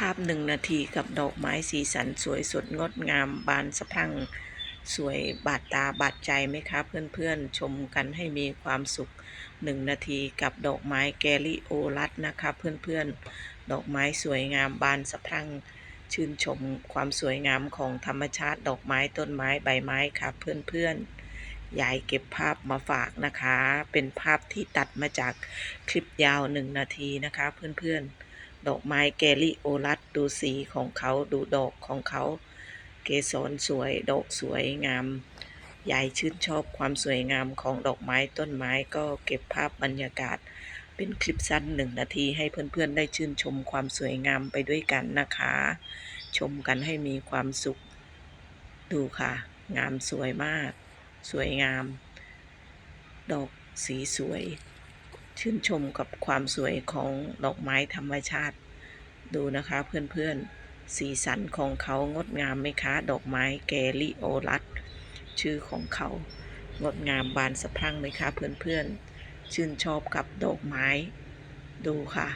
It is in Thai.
ภาพหนึ่งนาทีกับดอกไม้สีสันสวยสดงดงามบานสะพรั่งสวยบาดตาบาดใจไหมคะเพื่อนๆ ชมกันให้มีความสุขหนึ่งนาทีกับดอกไม้แกลิโอรัสนะคะเพื่อนๆ ดอกไม้สวยงามบานสะพรั่งชื่นชมความสวยงามของธรรมชาติดอกไม้ต้นไม้ใบไม้ค่ะเพื่อนๆยายเก็บภาพมาฝากนะคะ เป็นภาพที่ตัดมาจากคลิปยาวหนึ่งนาทีนะคะเพื่อนๆ ดอกไม้แกลิโอรัสดูสีของเขาดูดอกของเขา เกสรสวยดอกสวยงามยายชื่นชอบความสวยงามของดอกไม้ต้นไม้ก็เก็บภาพบรรยากาศ เป็นคลิปสั้นหนึ่งนาทีให้เพื่อนๆ ได้ชื่นชมความสวยงามไปด้วยกันนะคะ ชมกันให้มีความสุข ดูค่ะ งามสวยมาก สวยงาม ดอกสีสวย ชื่นชมกับความสวยของดอกไม้ธรรมชาติ ดูนะคะเพื่อนๆ สีสันของเขางดงามไหมคะ ดอกไม้แกลิโอรัส ชื่อของเขา งดงามบานสะพรั่งไหมคะเพื่อนๆ ชื่นชอบกับดอกไม้ ดูค่ะ